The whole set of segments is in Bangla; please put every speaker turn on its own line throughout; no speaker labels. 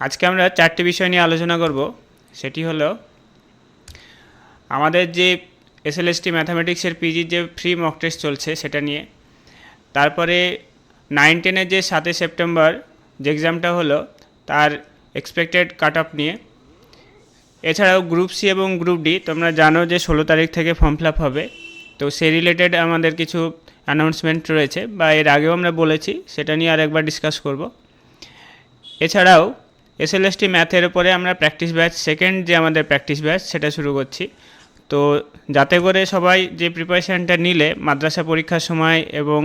আজকে আমরা চারটি বিষয় নিয়ে আলোচনা করব। সেটি হলো, আমাদের যে এসএলএসটি ম্যাথামেটিক্সের পিজির যে ফ্রি মক টেস্ট চলছে সেটা নিয়ে। তারপরে নাইন টেনের যে সাতই সেপ্টেম্বর যে এক্সামটা হলো, তার এক্সপেক্টেড কাট অফ নিয়ে। এছাড়াও গ্রুপ সি এবং গ্রুপ ডি তোমরা জানো যে ষোলো তারিখ থেকে ফর্ম ফিল আপ হবে। তো সেই রিলেটেড আমাদের কিছু অ্যানাউন্সমেন্ট রয়েছে, বা এর আগেও আমরা বলেছি, সেটা নিয়ে আর একবার ডিসকাস করব। এছাড়াও এসএলএসটি ম্যাথের উপরে আমরা প্র্যাকটিস ব্যাচ, সেকেন্ড যে আমাদের প্র্যাকটিস ব্যাচ, সেটা শুরু করছি। তো যাতে করে সবাই যে প্রিপারেশানটা নিলে, মাদ্রাসা পরীক্ষার সময় এবং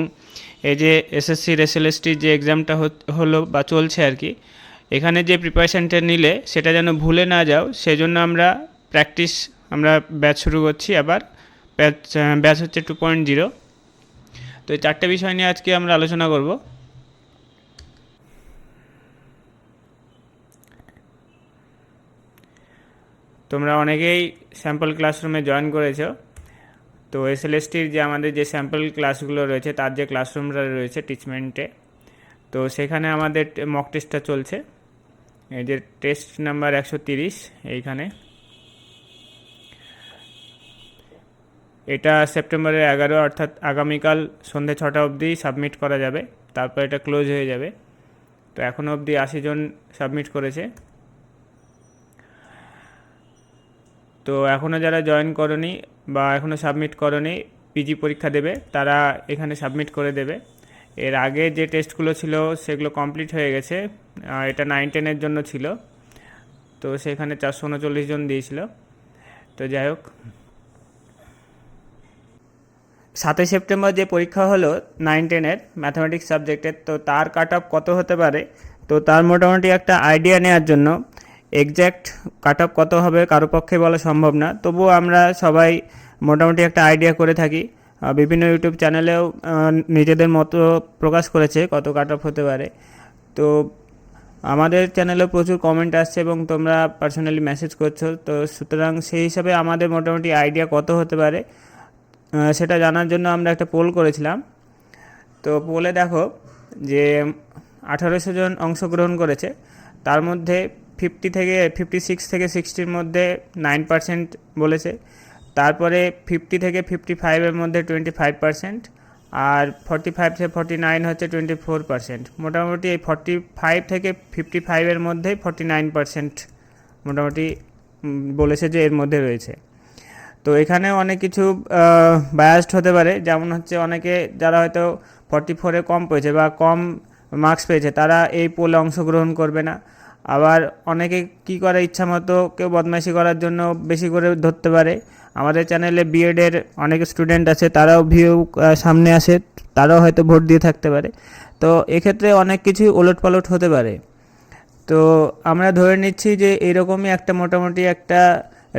এই যে এসএসসির, এসএলএসটির যে এক্সামটা হলো বা চলছে আর কি, এখানে যে প্রিপারেশানটা নিলে সেটা যেন ভুলে না যাও, সেজন্য আমরা প্র্যাকটিস, আমরা ব্যাচ শুরু করছি আবার। ব্যাচ ব্যাচ হচ্ছে টু পয়েন্ট জিরো। তো এই চারটে বিষয় নিয়ে আজকে আমরা আলোচনা করব। তোমরা অনেকেই স্যাম্পল ক্লাসরুমে জয়েন করেছ। তো এসএলএসটির যে আমাদের যে স্যাম্পল ক্লাসগুলো রয়েছে, তার যে ক্লাসরুমটা রয়েছে টিচমেন্টে তো সেখানে আমাদের মক টেস্টটা চলছে। এই যে টেস্ট নাম্বার একশো তিরিশ এইখানে। এটা সেপ্টেম্বরের এগারো, অর্থাৎ আগামীকাল সন্ধ্যে ছটা অবধি সাবমিট করা যাবে। তারপর এটা ক্লোজ হয়ে যাবে। তো এখনও অবধি আশি জন সাবমিট করেছে। তো এখনও যারা জয়েন করনি বা এখনও সাবমিট করনি পিজি পরীক্ষা দেবে, তারা এখানে সাবমিট করে দেবে। এর আগে যে টেস্টগুলো ছিল, সেগুলো কমপ্লিট হয়ে গেছে। এটা নাইন টেনের জন্য ছিল। তো সেখানে চারশো উনচল্লিশ জন দিয়েছিল। তো যাই হোক। সাতই সেপ্টেম্বর যে পরীক্ষা হলো নাইন টেনের ম্যাথামেটিক্স সাবজেক্টের তো তার কাট অফ কত হতে পারে? তো তার মোটামুটি একটা আইডিয়া নেওয়ার জন্য এক্স্যাক্ট কাট অফ কত হবে কারও পক্ষে বলা সম্ভব না। তবুও আমরা সবাই মোটামুটি একটা আইডিয়া করে থাকি। বিভিন্ন ইউটিউব চ্যানেলেও নিজেদের মতো প্রকাশ করেছে কত কাট অফ হতে পারে। তো আমাদের চ্যানেলেও প্রচুর কমেন্ট আসছে এবং তোমরা পার্সোনালি মেসেজ করছ। তো সুতরাং সেই হিসাবে আমাদের মোটামুটি আইডিয়া কত হতে পারে সেটা জানার জন্য আমরা একটা পোল করেছিলাম। তো পোলে দেখো যে আঠারোশো জন অংশগ্রহণ করেছে। তার মধ্যে ফিফটি থেকে ফিফটি সিক্স থেকে সিক্সটির মধ্যে নাইন পার্সেন্ট বলেছে। তারপরে ফিফটি থেকে ফিফটি ফাইভের মধ্যে টোয়েন্টি ফাইভ পার্সেন্ট আর ফর্টি ফাইভ থেকে ফর্টি নাইন হচ্ছে টোয়েন্টি ফোর পার্সেন্ট মোটামুটি এই ফর্টি ফাইভ থেকে ফিফটি ফাইভের মধ্যেই ফর্টি নাইন পার্সেন্ট মোটামুটি বলেছে যে এর মধ্যে রয়েছে। তো এখানে অনেক কিছু বায়াসড হতে পারে। যেমন হচ্ছে অনেকে যারা হয়তো ফর্টি ফোরে কম পেয়েছে বা কম মার্কস পেয়েছে, তারা এই পোলে অংশগ্রহণ করবে না। আবার অনেকে কি করে ইচ্ছা মতো কেউ বদমাইশি করার জন্য বেশি করে ধরতে পারে। আমাদের চ্যানেলে বিএডের অনেক স্টুডেন্ট আছে, তারাও ভিউ সামনে আসে, তারাও হয়তো ভোট দিয়ে থাকতে পারে। তো এক্ষেত্রে অনেক কিছুই ওলট পালট হতে পারে। তো আমরা ধরে নিচ্ছি যে এরকমই একটা মোটামুটি একটা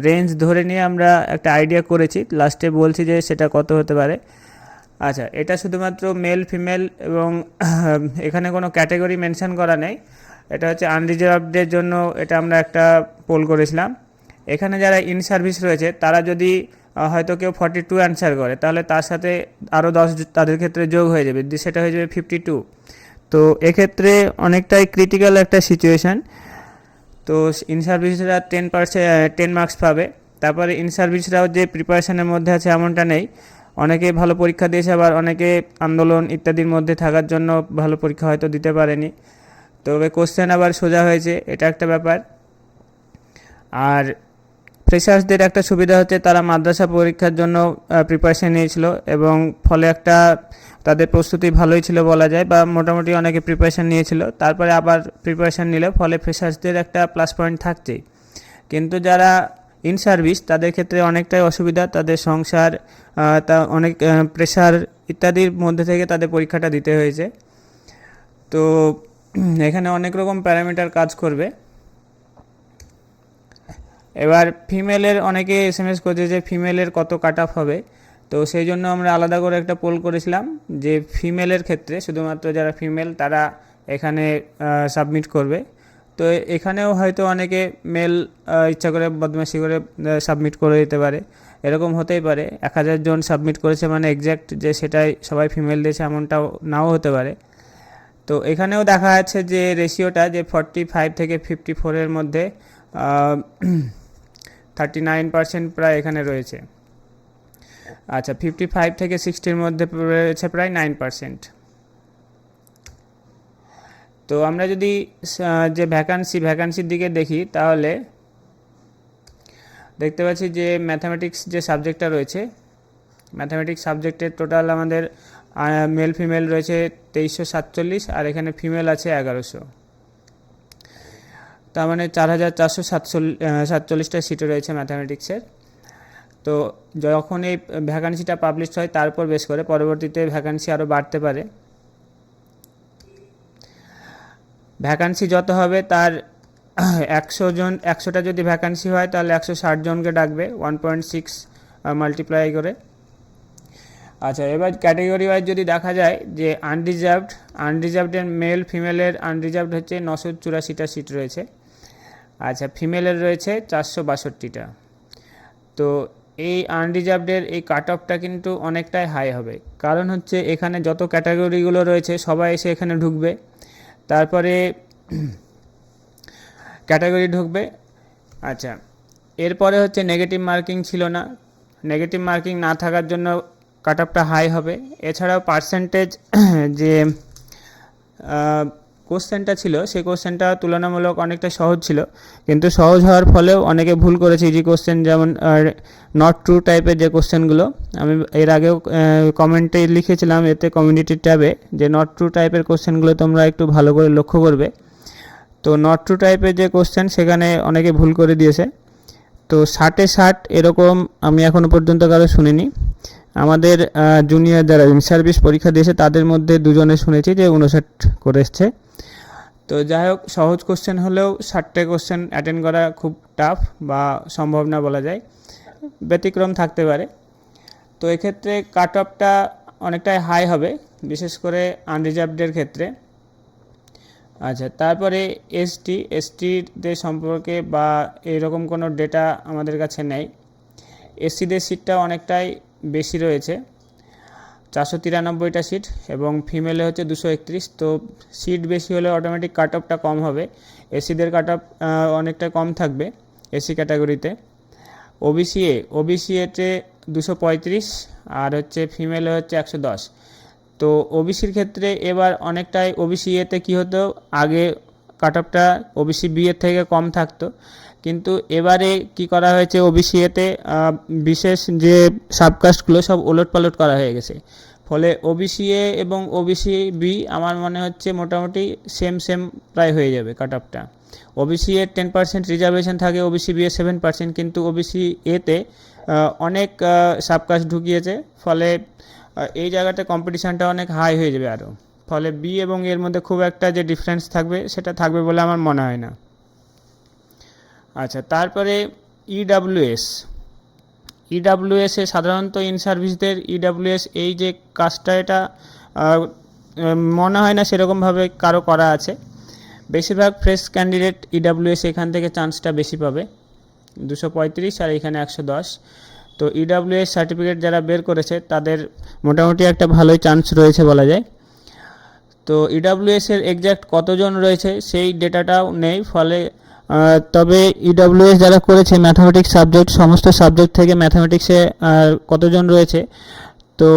রেঞ্জ ধরে নিয়ে আমরা একটা আইডিয়া করেছি। লাস্টে বলছি যে সেটা কত হতে পারে। আচ্ছা এটা শুধুমাত্র মেল ফিমেল এবং এখানে কোনো ক্যাটাগরি মেনশন করা নেই। এটা হচ্ছে আনরিজার্ভদের জন্য এটা আমরা একটা পোল করেছিলাম। এখানে যারা ইন সার্ভিস রয়েছে, তারা যদি হয়তো কেউ ফর্টি টু অ্যান্সার করে, তাহলে তার সাথে আরও দশ তাদের ক্ষেত্রে যোগ হয়ে যাবে। সেটা হয়ে যাবে ফিফটি টু তো এক্ষেত্রে অনেকটাই ক্রিটিক্যাল একটা সিচুয়েশান তো ইন সার্ভিসরা টেন পার্সেন্ট টেন মার্কস পাবে। তারপরে ইন সার্ভিসরাও যে প্রিপারেশনের মধ্যে আছে এমনটা নেই। অনেকে ভালো পরীক্ষা দিয়েছে, আবার অনেকে আন্দোলন ইত্যাদির মধ্যে থাকার জন্য ভালো পরীক্ষা হয়তো দিতে পারেনি। তবে কোশ্চেন আবার সোজা হয়েছে, এটা একটা ব্যাপার। আর ফ্রেশার্সদের একটা সুবিধা হচ্ছে, তারা মাদ্রাসা পরীক্ষার জন্য প্রিপারেশন নিয়েছিল এবং ফলে একটা তাদের প্রস্তুতি ভালোই ছিল বলা যায়, বা মোটামুটি অনেকে প্রিপারেশন নিয়েছিল। তারপরে আবার প্রিপারেশন নিলে, ফলে ফ্রেশার্সদের একটা প্লাস পয়েন্ট থাকছেই। কিন্তু যারা ইন সার্ভিস তাদের ক্ষেত্রে অনেকটাই অসুবিধা, তাদের সংসার তা অনেক প্রেশার ইত্যাদির মধ্যে থেকে তাদের পরীক্ষাটা দিতে হয়েছে। তো এখানে অনেক রকম প্যারামিটার কাজ করবে। এবার ফিমেলের, অনেকে এস এম এস করছে যে ফিমেলের কত কাট অফ হবে। তো সেই জন্য আমরা আলাদা করে একটা পোল করেছিলাম যে ফিমেলের ক্ষেত্রে, শুধুমাত্র যারা ফিমেল তারা এখানে সাবমিট করবে। তো এখানেও হয়তো অনেকে মেল ইচ্ছা করে, বদমাশি করে সাবমিট করে দিতে পারে। এরকম হতেই পারে। এক হাজার জন সাবমিট করেছে মানে এক্স্যাক্ট যে সেটাই সবাই ফিমেল দিয়েছে, এমনটাও নাও হতে পারে। তো এখানেও দেখা যাচ্ছে যে রেশিওটা যে ফর্টি ফাইভ থেকে ফিফটি ফোরের মধ্যে থার্টি নাইন পার্সেন্ট প্রায় এখানে রয়েছে। আচ্ছা ফিফটি ফাইভ থেকে সিক্সটির মধ্যে রয়েছে প্রায় নাইন পার্সেন্ট তো আমরা যদি যে ভ্যাকান্সি ভ্যাকান্সির দিকে দেখি, তাহলে দেখতে পাচ্ছি যে ম্যাথামেটিক্স যে সাবজেক্টটা রয়েছে ম্যাথামেটিক্স সাবজেক্টের টোটাল আমাদের মেল ফিমেল রয়েছে তেইশশো সাতচল্লিশ আর এখানে ফিমেল আছে এগারোশো। তার মানে চার হাজার চারশো সাতচল্লিশ সাতচল্লিশটা সিটে রয়েছে ম্যাথামেটিক্সের তো যখন এই ভ্যাকান্সিটা পাবলিশ হয় তার উপর বেশ করে পরবর্তীতে ভ্যাকান্সি আরও বাড়তে পারে। ভ্যাকান্সি যত হবে, তার একশো জন, একশোটা যদি ভ্যাকান্সি হয়, তাহলে একশো ষাট জনকে ডাকবে ওয়ান পয়েন্ট সিক্স মাল্টিপ্লাই করে। আচ্ছা এবার ক্যাটেগরি ওয়াইজ যদি দেখা যায় যে আনরিজার্ভড আনরিজার্ভডের মেল ফিমেলের আনরিজার্ভড হচ্ছে নশো চুরাশিটা সিট রয়েছে। আচ্ছা ফিমেলের রয়েছে চারশো বাষট্টিটা। তো এই আনরিজার্ভডের এই কাট অফটা কিন্তু অনেকটাই হাই হবে। কারণ হচ্ছে এখানে যত ক্যাটাগরিগুলো রয়েছে সবাই এসে এখানে ঢুকবে। তারপরে ক্যাটাগরি ঢুকবে। আচ্ছা এরপরে হচ্ছে নেগেটিভ মার্কিং ছিল না। নেগেটিভ মার্কিং না থাকার জন্য কাট অফটা হাই হবে। এছাড়াও পার্সেন্টেজ যে কোশ্চেনটা ছিল, সেই কোশ্চেনটা তুলনামূলক অনেকটা সহজ ছিল। কিন্তু সহজ হওয়ার ফলেও অনেকে ভুল করেছে ইজি কোশ্চেন যেমন নট ট্রু টাইপের যে কোশ্চেনগুলো আমি এর আগেও কমেন্টে লিখেছিলাম, এতে কমিউনিটি ট্যাবে, যে নট ট্রু টাইপের কোশ্চেনগুলো তোমরা একটু ভালো করে লক্ষ্য করবে। তো নট ট্রু টাইপের যে কোশ্চেন সেখানে অনেকে ভুল করে দিয়েছে। তো ষাটে ষাট এরকম আমি এখনও পর্যন্ত কারও শুনিনি। আমাদের জুনিয়র যারা সার্ভিস পরীক্ষা দিয়েছে, তাদের মধ্যে দুজনে শুনেছি যে উনষাট করে এসছে তো যাই হোক, সহজ কোশ্চেন হলেও ষাটটা কোশ্চেন অ্যাটেন্ড করা খুব টাফ বা সম্ভব না বলা যায়। ব্যতিক্রম থাকতে পারে। তো এক্ষেত্রে কাট অফটা অনেকটাই হাই হবে, বিশেষ করে আনরিজার্ভডের ক্ষেত্রে। আচ্ছা তারপরে এসটি এসটিদের সম্পর্কে বা এরকম কোনো ডেটা আমাদের কাছে নেই। এসসিদের সিটটা অনেকটাই বেশি রয়েছে। চারশো তিরানব্বইটা সিট এবং ফিমেলে হচ্ছে দুশো একত্রিশ। তো সিট বেশি হলে অটোমেটিক কাট অফটা কম হবে। এসিদের কাট অফ অনেকটা কম থাকবে এসি ক্যাটাগরিতে ওবিসি এ ওবিসি এতে দুশো পঁয়ত্রিশ আর হচ্ছে ফিমেলে হচ্ছে একশো দশ। তো ওবিসির ক্ষেত্রে এবার অনেকটাই ওবিসি এতে কী হতো? আগে কাট অফটা ওবিসি বি থেকে কম থাকতো। কিন্তু এবারে কি করা হয়েছে ওবিসিএতে বিশেষ যে সাবকাস্টগুলো সব ওলট পালট করা হয়ে গেছে। ফলে ওবিসিএ এবং ওবিসি বি আমার মনে হচ্ছে মোটামুটি সেম সেম প্রায় হয়ে যাবে কাট অফটা ওবিসি এর টেন পার্সেন্ট রিজার্ভেশন থাকে ওবিসি বি এর সেভেন পার্সেন্ট কিন্তু ওবিসি এতে অনেক সাবকাস্ট ঢুকিয়েছে। ফলে এই জায়গাতে কম্পিটিশানটা অনেক হাই হয়ে যাবে আরও ফলে বি এবং এর মধ্যে খুব একটা যে ডিফারেন্স থাকবে, সেটা থাকবে বলে আমার মনে হয় না। আচ্ছা তারপরে E ইডাব্লিউএস ইডাব্লিউএস এ সাধারণত ইন সার্ভিসদের ইডাব্লিউএস এই যে কাজটা, এটা মনে হয় না সেরকমভাবে কারও করা আছে। বেশিরভাগ ফ্রেশ ক্যান্ডিডেট ইডাব্লিউএস এখান থেকে চান্সটা বেশি পাবে। দুশো পঁয়ত্রিশ আর এখানে একশো দশ। তো ইডাব্লিউএস সার্টিফিকেট যারা বের করেছে, তাদের মোটামুটি একটা ভালোই চান্স রয়েছে বলা যায়। তো ইডাব্লিউএস এর এক্স্যাক্ট কতজন রয়েছে, সেই ডেটাটাও নেই। ফলে তবে ইডাব্লিউএস যারা করেছে ম্যাথামেটিক্স সাবজেক্ট সমস্ত সাবজেক্ট থেকে ম্যাথামেটিক্সে কতজন রয়েছে? তো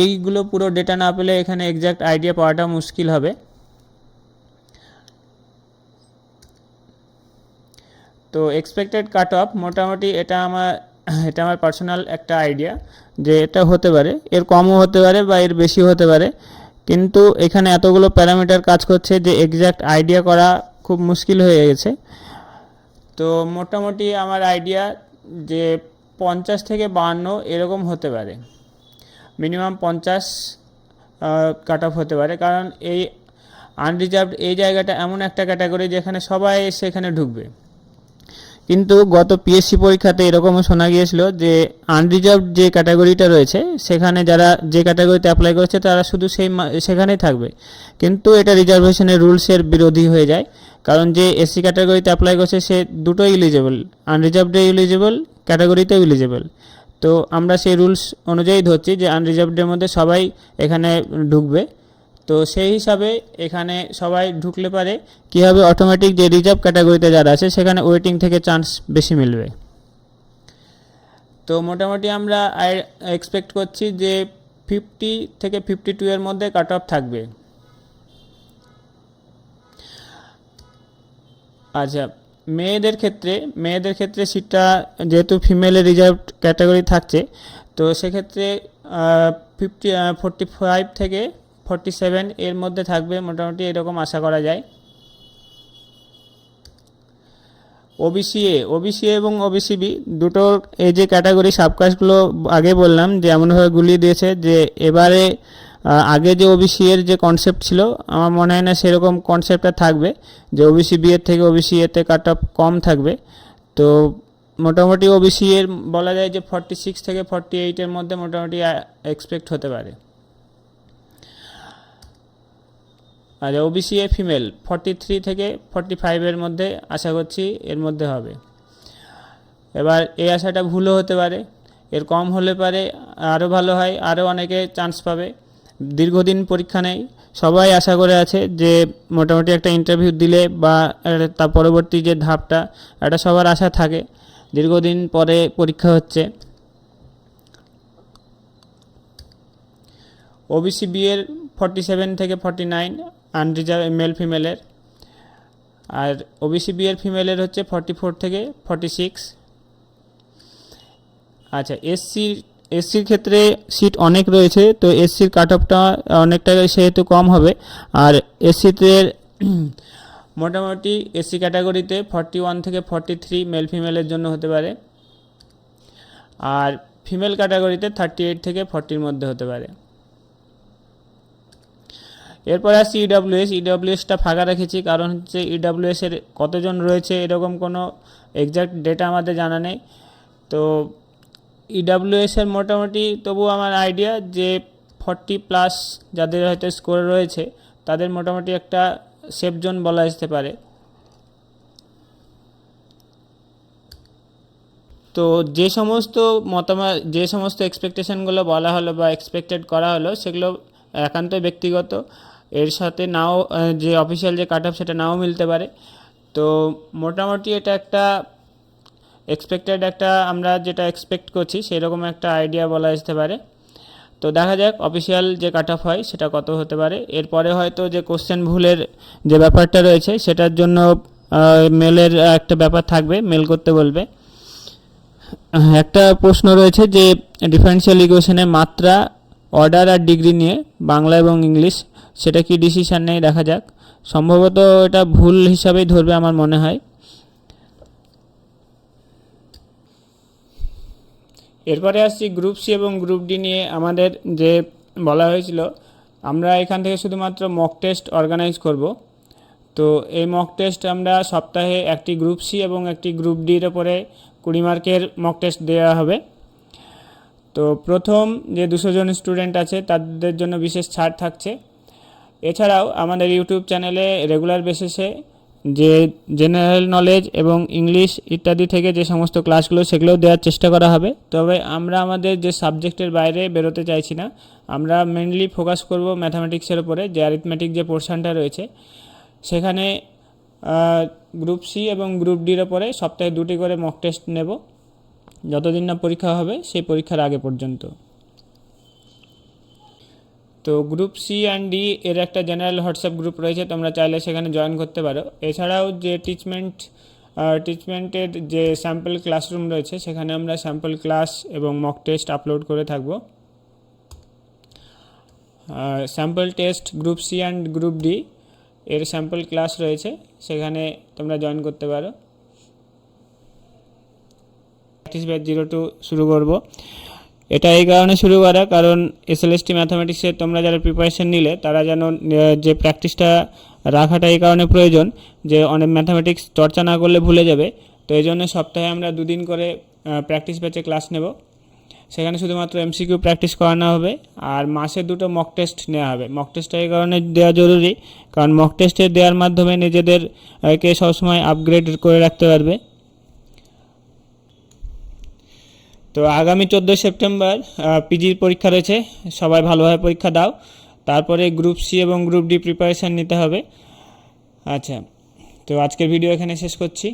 এইগুলো পুরো ডেটা না পেলে এখানে এক্স্যাক্ট আইডিয়া পাওয়াটা মুশকিল হবে। তো এক্সপেক্টেড কাট অফ মোটামুটি এটা আমার এটা আমার পার্সোনাল একটা আইডিয়া যে এটা হতে পারে। এর কমও হতে পারে বা এর বেশি হতে পারে। কিন্তু এখানে এতগুলো প্যারামিটার কাজ করছে যে এক্স্যাক্ট আইডিয়া করা খুব মুশকিল হয়ে গেছে। তো মোটামুটি আমার আইডিয়া যে পঞ্চাশ থেকে বাহান্ন এরকম হতে পারে। মিনিমাম পঞ্চাশ কাট অফ হতে পারে। কারণ এই আনরিজার্ভড এই জায়গাটা এমন একটা ক্যাটাগরি যেখানে সবাই সেখানে ঢুকবে। কিন্তু গত পিএসসি পরীক্ষাতে এরকমও শোনা গিয়েছিল যে আনরিজার্ভ যে ক্যাটাগরিটা রয়েছে, সেখানে যারা যে ক্যাটাগরিতে অ্যাপ্লাই করেছে, তারা শুধু সেই সেখানেই থাকবে। কিন্তু এটা রিজার্ভেশনের রুলসের বিরোধী হয়ে যায়। কারণ যে এসসি ক্যাটাগরিতে অ্যাপ্লাই করছে, সে দুটোই ইলিজেবল আনরিজার্ভডে ইলিজেবল ক্যাটাগরিতেও ইলিজেবল তো আমরা সেই রুলস অনুযায়ী ধরছি যে আনরিজার্ভডের মধ্যে সবাই এখানে ঢুকবে। তো সেই হিসাবে এখানে সবাই ঢুকলে পারে। কী হবে অটোমেটিক যে রিজার্ভ ক্যাটাগরিতে যারা আছে, সেখানে ওয়েটিং থেকে চান্স বেশি মিলবে। তো মোটামুটি আমরা এক্সপেক্ট করছি যে ফিফটি থেকে ফিফটি টু এর মধ্যে কাট অফ থাকবে। আচ্ছা মেয়েদের ক্ষেত্রে মেয়েদের ক্ষেত্রে সিটটা যেহেতু ফিমেলের রিজার্ভ ক্যাটাগরি থাকছে, তো সেক্ষেত্রে ফিফটি ফোরটি ফাইভ থেকে ফর্টি সেভেন এর মধ্যে থাকবে মোটামুটি এরকম আশা করা যায়। ওবিসি এ ওবিসি এবং ওবিসি বি দুটোর এই যে ক্যাটাগরি সাবকাস্টগুলো আগে বললাম যে এমনভাবে গুলিয়ে দিয়েছে যে এবারে আগে যে ওবিসি এর যে কনসেপ্ট ছিল, আমার মনে হয় না সেরকম কনসেপ্টটা থাকবে, যে ওবিসি বি এর থেকে ওবিসি এতে কাট অফ কম থাকবে। তো মোটামুটি ওবিসি এর বলা যায় যে ফর্টি সিক্স থেকে ফর্টি এইটের মধ্যে মোটামুটি এক্সপেক্ট হতে পারে। আর OBC A female forty three থেকে ফর্টি ফাইভের মধ্যে আশা করছি এর মধ্যে হবে। এবার এই আশাটা ভুলও হতে পারে, এর কম হলে পারে, আরও ভালো হয়, আরও অনেকে চান্স পাবে। দীর্ঘদিন পরীক্ষা নেই, সবাই আশা করে আছে যে মোটামুটি একটা ইন্টারভিউ দিলে বা তার পরবর্তী যে ধাপটা, এটা সবার আশা থাকে। দীর্ঘদিন পরে পরীক্ষা হচ্ছে। ওবিসি বি এর ফর্টি সেভেন থেকে ফর্টি নাইন আনরিজার্ভ মেল ফিমেলের আর ওবিসি বি ফিমেলের হচ্ছে ফর্টি ফোর থেকে ফর্টি সিক্স আচ্ছা এসসি এসসির ক্ষেত্রে সিট অনেক রয়েছে, তো এসসির কাট অফটা অনেকটা সেহেতু কম হবে। আর এসসিতে মোটামুটি এসসি ক্যাটাগরিতে ফর্টি ওয়ান থেকে ফর্টি থ্রি মেল ফিমেলের জন্য হতে পারে। আর ফিমেল ক্যাটাগরিতে থার্টি এইট থেকে ফর্টির মধ্যে হতে পারে। এরপরে আসছি ইডাব্লিউএস ইডাব্লিউএসটা ফাঁকা রেখেছি, কারণ হচ্ছে ইডাব্লিউএস এর কতজন রয়েছে এরকম কোনো এক্সাক্ট ডেটা আমাদের জানা নেই। তো ইডাব্লিউএস এর মোটামুটি তবু আমার আইডিয়া যে ফর্টি প্লাস যাদের হয়তো স্কোর রয়েছে, তাদের মোটামুটি একটা সেফ জোন বলা যেতে পারে। তো যে সমস্ত মতামত যে সমস্ত এক্সপেকটেশনগুলো বলা হলো বা এক্সপেক্টেড করা হলো, সেগুলো একান্ত ব্যক্তিগত। এর সাথে নাও যে অফিসিয়াল যে কাট অফ সেটা নাও মিলতে পারে। তো মোটামুটি এটা একটা এক্সপেক্টেড একটা, আমরা যেটা এক্সপেক্ট করছি, সেরকম একটা আইডিয়া বলা যেতে পারে। তো দেখা যাক অফিসিয়াল যে কাট অফ হয়, সেটা কত হতে পারে। এরপরে হয়তো যে কোশ্চেন ভুলের যে ব্যাপারটা রয়েছে, সেটার জন্য মেলের একটা ব্যাপার থাকবে মেল করতে বলবে। একটা প্রশ্ন রয়েছে যে ডিফারেন্সিয়াল ইকুয়েশনের মাত্রা অর্ডার আর ডিগ্রি নিয়ে, বাংলা এবং ইংলিশ সেটা কি ডিসিশন নেই, দেখা যাক। সম্ভবত এটা ভুল হিসাবেই ধরবে আমার মনে হয়। এরপরে আসছি গ্রুপ সি এবং গ্রুপ ডি নিয়ে। আমাদের যে বলা হয়েছিল, আমরা এখান থেকে শুধুমাত্র মক টেস্ট অর্গানাইজ করব। তো এই মক টেস্ট আমরা সপ্তাহে একটি গ্রুপ সি এবং একটি গ্রুপ ডির ওপরে কুড়ি মার্কের মক টেস্ট দেওয়া হবে। তো প্রথম যে দুশো জন স্টুডেন্ট আছে, তাদের জন্য বিশেষ ছাড় থাকছে। এছাড়াও আমাদের ইউটিউব চ্যানেলে রেগুলার বেসিসে যে জেনারেল নলেজ এবং ইংলিশ ইত্যাদি থেকে যে সমস্ত ক্লাসগুলো, সেগুলোও দেওয়ার চেষ্টা করা হবে। তবে আমরা আমাদের যে সাবজেক্টের বাইরে বেরোতে চাইছি না, আমরা মেনলি ফোকাস করব ম্যাথামেটিক্সের উপরে, যে অ্যারিথমেটিক যে পোর্শনটা রয়েছে। সেখানে গ্রুপ সি এবং গ্রুপ ডির ওপরে সপ্তাহে দুটি করে মক টেস্ট নেব। যতদিন না পরীক্ষা হবে, সেই পরীক্ষার আগে পর্যন্ত। তো গ্রুপ সি অ্যান্ড ডি এর একটা জেনারেল হোয়াটসঅ্যাপ গ্রুপ রয়েছে, তোমরা চাইলে সেখানে জয়েন করতে পারো। এছাড়াও যে টিচমেন্ট টিচমেন্টের যে স্যাম্পল ক্লাসরুম রয়েছে, সেখানে আমরা স্যাম্পল ক্লাস এবং মক টেস্ট আপলোড করে থাকব। Sample test group C and group D এর স্যাম্পল ক্লাস রয়েছে, সেখানে তোমরা জয়েন করতে পারো। প্র্যাকটিস ব্যাচ জিরো টু শুরু করব। এটা এই কারণে শুরু করা, কারণ এসএলএসটি ম্যাথামেটিক্সের তোমরা যারা প্রিপারেশন নিলে, তারা যেন যে প্র্যাকটিসটা রাখাটা এই কারণে প্রয়োজন যে অনেক ম্যাথামেটিক্স চর্চা না করলে ভুলে যাবে। তো এই জন্য সপ্তাহে আমরা দুদিন করে প্র্যাকটিস ব্যাচে ক্লাস নেব। সেখানে শুধুমাত্র এমসিকিউ প্র্যাকটিস করানো হবে, আর মাসে দুটো মক টেস্ট নেওয়া হবে। মক টেস্টটা এই কারণে দেওয়া জরুরি, কারণ মক টেস্টে দেওয়ার মাধ্যমে নিজেদেরকে সবসময় আপগ্রেড করে রাখতে পারবে। তো আগামী চোদ্দোই সেপ্টেম্বর পিজির পরীক্ষা রয়েছে। সবাই ভালোভাবে পরীক্ষা দাও। তারপরে গ্রুপ সি এবং গ্রুপ ডি প্রিপারেশান নিতে হবে। আচ্ছা তো আজকের ভিডিও এখানে শেষ করছি।